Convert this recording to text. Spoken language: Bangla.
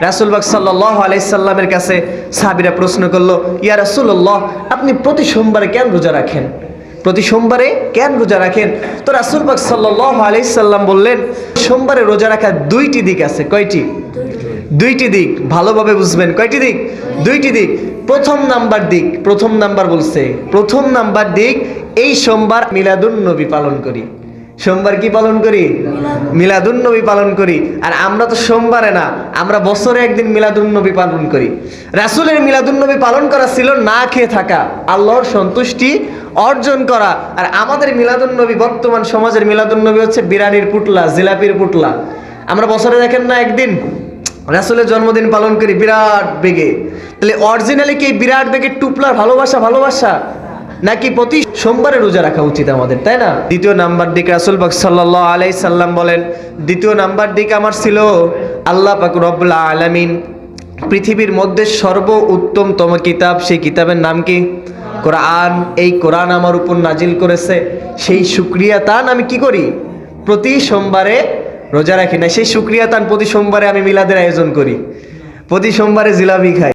রাসুলবাগ সাল্লাহ আলাইসাল্লামের কাছে সাহাবিরা প্রশ্ন করল, ইয়া রাসুল্লাহ আপনি প্রতি সোমবারে কেন রোজা রাখেন? প্রতি সোমবারে কেন রোজা রাখেন? তো রাসুলবাগ সাল্লাহ আলাইসাল্লাম বললেন, সোমবারে রোজা রাখার দুইটি দিক আছে। কয়টি? দুইটি দিক। ভালোভাবে বুঝবেন। কয়টি দিক? দুইটি দিক। প্রথম নাম্বার দিক। প্রথম নাম্বার বলছে, প্রথম নাম্বার দিক, এই সোমবার মিলাদুন নবী পালন করি। সোমবার কি পালন করি? মিলাদুন নবী পালন করি। আর আমরা তো সোমবারে না, আমরা বছরে একদিন মিলাদুন নবী পালন করি। রাসুলের মিলাদুন নবী পালন করা ছিল না খেয়ে থাকা, আল্লাহর সন্তুষ্টি অর্জন করা। আর আমাদের মিলাদুন নবী বর্তমান সমাজের মিলাদুন নবী হচ্ছে বিরানির পুটলা জিলাপির পুটলা আমরা বছরে দেখেন না একদিন, রাসুলের জন্মদিন পালন করি বিরাট বেগে। তাহলে অরিজিনালি কি বিরাট বেগের টুপলার ভালোবাসা ভালোবাসা? নাকি প্রতি সোমবারে রোজা রাখা উচিত আমাদের, তাই না? দ্বিতীয় নাম্বার দিকে রাসুল পাক সাল্লাহ আলাই সাল্লাম বলেন, দ্বিতীয় নাম্বার দিক আমার ছিল আল্লাহ পাক রব্বুল্লাহ আলামিন পৃথিবীর মধ্যে সর্ব উত্তমতম কিতাব, সেই কিতাবের নাম কি? কোরআন। এই কোরআন আমার উপর নাজিল করেছে। সেই সুক্রিয়া তান আমি কি করি? প্রতি সোমবারে রোজা রাখি। না, সেই সুক্রিয়া তান প্রতি সোমবারে আমি মিলাদের আয়োজন করি। প্রতি সোমবারে জিলাপি খাই।